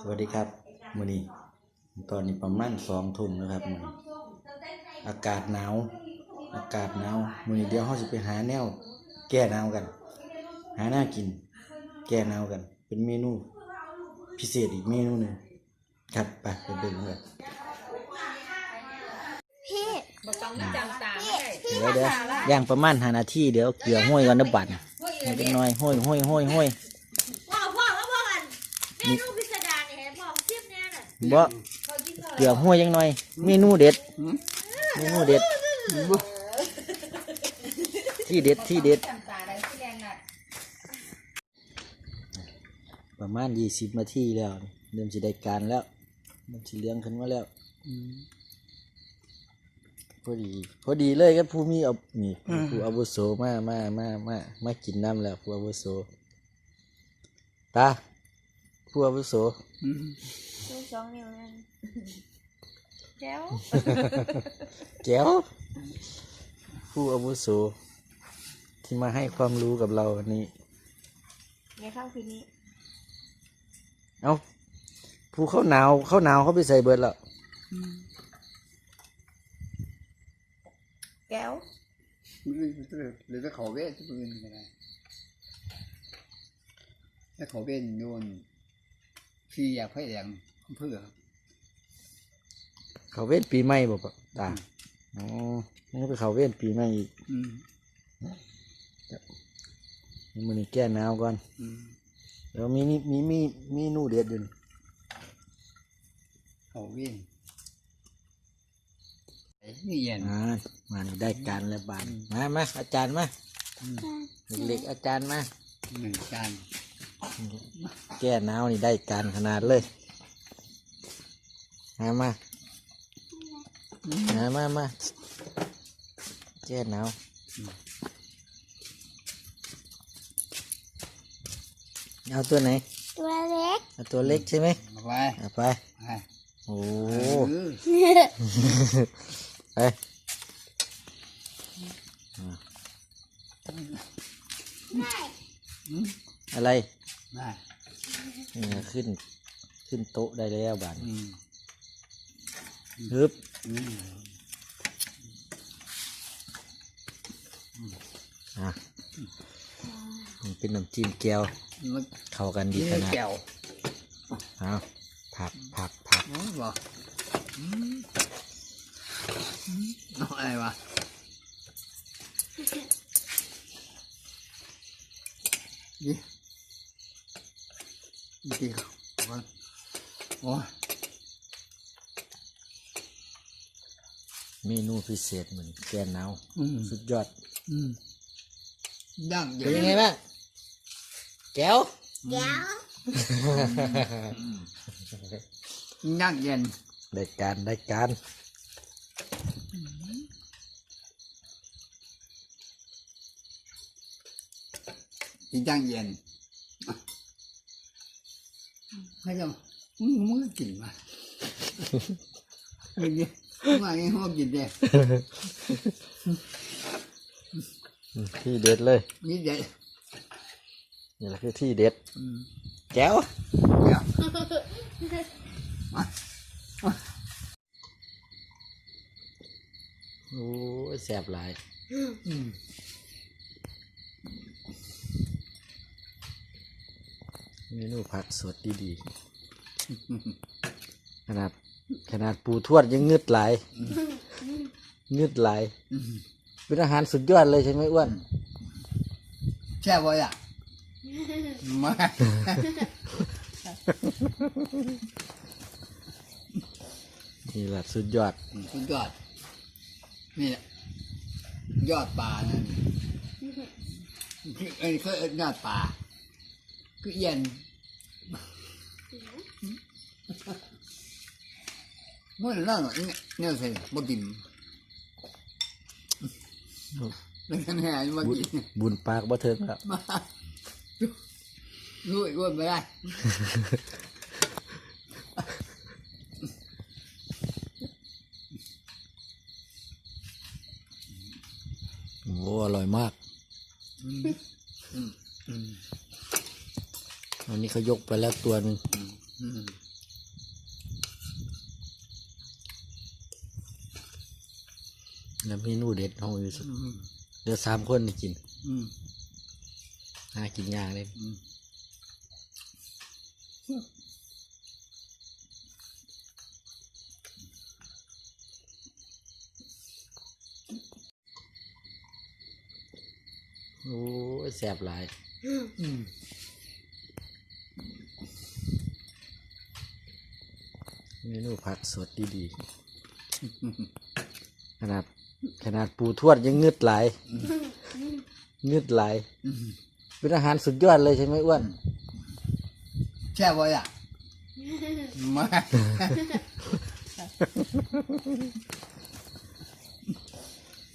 สวัสดีครับมื้อนี้ตอนนี้ประมาณสองทุ่มนะครับมื้อนี้อากาศหนาว อากาศหนาวมื้อนี้เดี๋ยวเราสิไปหาแนว แก้หนาวกัน หาหน้ากิน แก้หนาวกัน เป็นเมนู พิเศษอีกเมนูหนึงครับไปไปเบิ่งกันพี่บ่ต้องมาจำตาไม่ได้เดี๋ยวเดี๋ยวย่างประมาณ5นาทีเดี๋ยวเกลือห้อยกันนะบัดให้จักหน่อยห้อยห้อยห้อยห้อย พ่อพ่อแล้วพ่อกัน เมนูพิสดารเนี่ยเห็นพ่อชิมแน่น่ะบ่เกลือห้อยจังหน่อย เมนูเด็ด เมนูเด็ด ที่เด็ดที่เด็ด จำตาได้ที่แรงน่ะประมาณยี่สิบนาทีแล้วนี่เริ่มสิได้การแล้วเริ่มสิเลี้ยงขึ้นมาแล้วพอดี พอดีเลยครับผู้มีเอานี่ผู้อาวุโสมามามามามากินน้ำแล้วผู้อาวุโสตา ผู้อาวุโสดูสองนิ้วนั่นแก้วแก้วผู้อาวุโสที่มาให้ความรู้กับเราวันนี้ไงข้าวคืนนี้ เอาผู้เข้าหนาวเข้าหนาวเขาไปใส่เบิดแล้วแก้วหรือจะเขาเวทที่ปืนก็ได้ถ้าเขาเวทโยน พี่อยากให้แดงเพื่อเขาเว้นปีใหม่บอกปะตาอ๋อนี่เป็นเขาเว้นปีใหม่อีกอืมมือนี้แก้หนาวก่อนอืมเดี๋ยวมีมีมีมีมีนูเด็ดอยู่นี่เขาเวทนี่เย็น อ่ามานี่ได้การแล้วบานมามาอาจารย์มาเล็กๆอาจารย์มาหนึ่งจาน แก้หนาวนี่ได้การขนาดเลยมามามามามาแก้หนาวเอาตัวไหน ตัวเล็กเอาตัวเล็กใช่ไหมมาไปเอาไปไปโอ้เออไปอะไร ได้นี่ขึ้น ขึ้นโต๊ะได้แล้วบานอืมฮึบอืมอะนี่เป็นน้ำจิ้มแก้ว มันเข้ากันดีดีขนาดแก้วเอาผักผักผักโอ้ยบอกอืมเอาอะไรวะนี่ ดีครับโอ้ยเมนูพิเศษเหมือนแก้หนาวอืมสุดยอด อืมย่างเย็เป็นยังไงบ้างแก้วแก้วย่างเย็นได้การได้การย่างเย็น ให้จะมึงมึงก็กินมาเฮ้ยเนี่ยมาไงห้องกินเนี่ยที่เด็ดเลยนี่เด็ดนี่แหละคือที่เด็ดอืมแก้วเดี๋ยวโอ้ยแสบหลาย อืม เมนูผักสดดีๆขนาดขนาดปูทวดยังเงืดไหลายเงืดไหลายอืมเป็นอาหารสุดยอดเลยใช่ไหมอ้วนแช่บ่อยอะมานี่แหละสุดยอดสุดยอด นี่แหละยอดป่านั่นคือเอ้ยคือยอดป่าคือเย็นเมื่อนั่นหรอเนี่ยใส่บ่กินแล้วกันหายมาบุญกินบุญปากบ่เทิงครับมารู้อีกว่าไม่ได้ โอ้ อร่อยมากอืมอืมวันนี้เขายกไปแล้วตัวหนึ่งอืมแล้วเมนูเด็ดของอยู่สุดอืมเหลือสามคนนี่กินอืมหากินยากเลยอืมโอ้ยแสบหลาย อืม มนูผักสดดีๆขนาดขนาดปูทวดยังงึดหลายงึดหลายอืมเป็นอาหารสุดยอดเลยใช่ไหมอ้วน แช่ไว้อะมา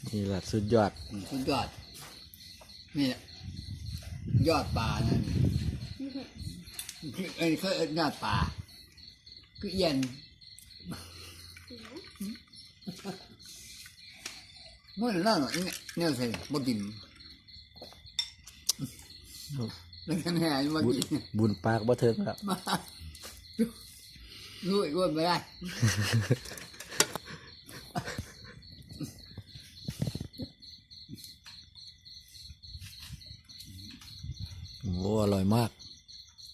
นี่แหละสุดยอด สุดยอด นี่แหละยอดป่านั่นคือเอ้ยเขาเอิ้นยอดป่าคือเย็น มื่อนั่นเนี่ยเนี่ยใส่บ่กินแล้วกันแห่มาบุญกินบุญปากบ่เทิงครับมารู้อีกว่าไม่ได้โอ้อร่อยมาก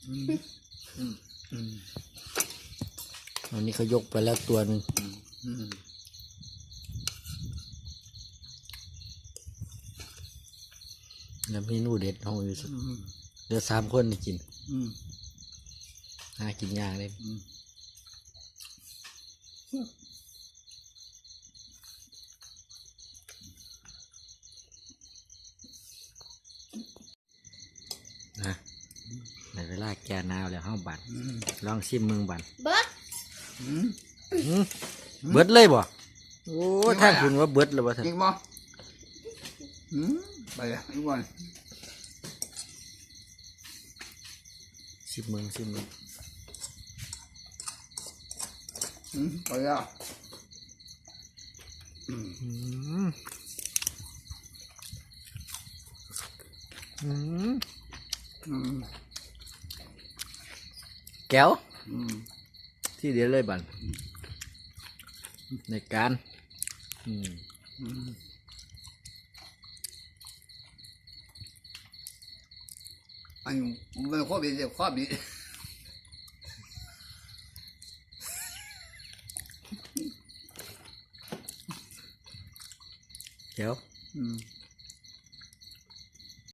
อืมอืมอืมวันนี้เขายกไปแล้วตัวหนึ่ง อืม แล้วเมนูเด็ดของอยู่สุดอืมเหลือสามคนนี่กินอืมหากินยากเลยอืมนะในเวลาแก่หนาวแล้วห้าบันอืมลองชิมมึงบันเบิร์ดอืมอื้อเบิดเลยบ่โอ้ท่านคุณว่าเบิดเลยบ่ท่านอีกบ่อืมไปละอีกวั ชิมมึงชิมมึงอืมไปละอืมอืมอืมอืมแก้วอืมที่เดียวเลยบันในการอืมอืม อันมันข้อบีเดีย